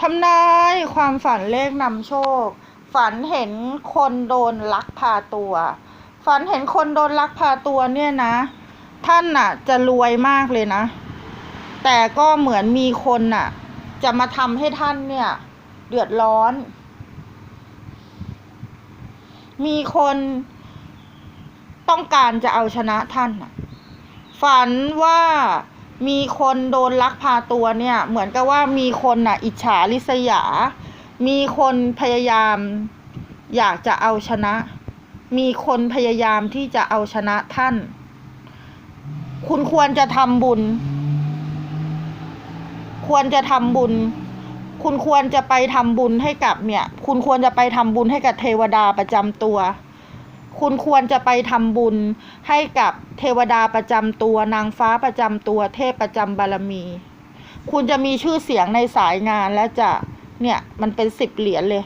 ทำนายความฝันเลขนำโชค ฝันเห็นคนโดนลักพาตัว ฝันเห็นคนโดนลักพาตัวเนี่ยนะ ท่านน่ะ จะรวยมากเลยนะ แต่ก็เหมือนมีคนน่ะ จะมาทำให้ท่านเนี่ย เดือดร้อน มีคนต้องการจะเอาชนะท่านน่ะ ฝันว่า มีคนโดนลักพาตัวเนี่ย เหมือนกับว่ามีคนน่ะ อิจฉาริษยา มีคนพยายาม อยากจะเอาชนะ มีคนพยายามที่จะเอาชนะท่าน คุณควรจะทำบุญ ควรจะทำบุญ คุณควรจะไปทำบุญให้กับเนี่ย คุณควรจะไปทำบุญให้กับเทวดาประจำตัว คุณควรจะไปทำบุญให้กับเทวดาประจำตัวนางฟ้าประจำตัวเทพประจำบารมี คุณจะมีชื่อเสียงในสายงานและจะเนี่ยมันเป็นสิบเหรียญเลย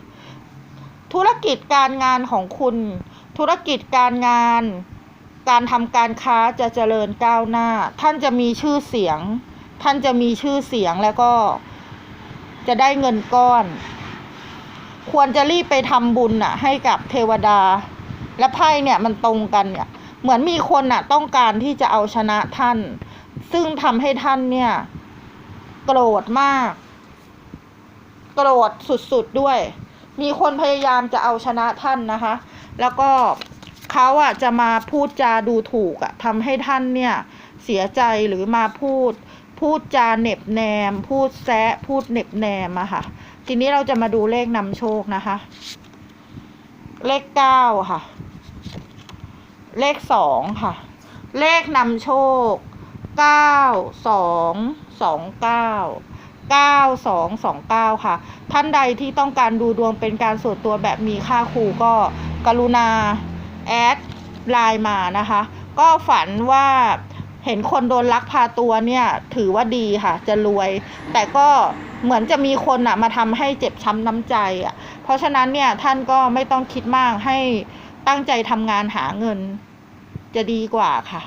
ธุรกิจการงานของคุณ ธุรกิจการงาน การทำการค้าจะเจริญก้าวหน้า ท่านจะมีชื่อเสียง ท่านจะมีชื่อเสียงแล้วก็ จะได้เงินก้อน ควรจะรีบไปทำบุญน่ะ ให้กับเทวดา และไพ่เนี่ยมันตรงกันเนี่ย เหมือนมีคนน่ะต้องการที่จะเอาชนะท่าน ซึ่งทำให้ท่านเนี่ย โกรธมาก โกรธสุดๆด้วย มีคนพยายามจะเอาชนะท่านนะคะ แล้วก็เขาอะจะมาพูดจาดูถูกอะทำให้ท่านเนี่ย เสียใจหรือมาพูด พูดจาเหน็บแนม พูดแซะพูดเหน็บแนมอะค่ะ ทีนี้เราจะมาดูเลขนำโชคนะคะ เลขเก้าค่ะ เลขสองค่ะ เลขนำโชคเก้าสองสองเก้าเก้าสองสองเก้าค่ะ ท่านใดที่ต้องการดูดวงเป็นการส่วนตัวแบบมีค่าครูก็กรุณา แอดไลน์มานะคะ ก็ฝันว่า เห็นคนโดนลักพาตัวเนี่ย ถือว่าดีค่ะ จะรวย แต่ก็เหมือนจะมีคนอะมาทำให้เจ็บช้ำน้ำใจอะเพราะฉะนั้นเนี่ยท่านก็ไม่ต้องคิดมากให้ตั้งใจทำงานหาเงิน จะดีกว่าค่ะ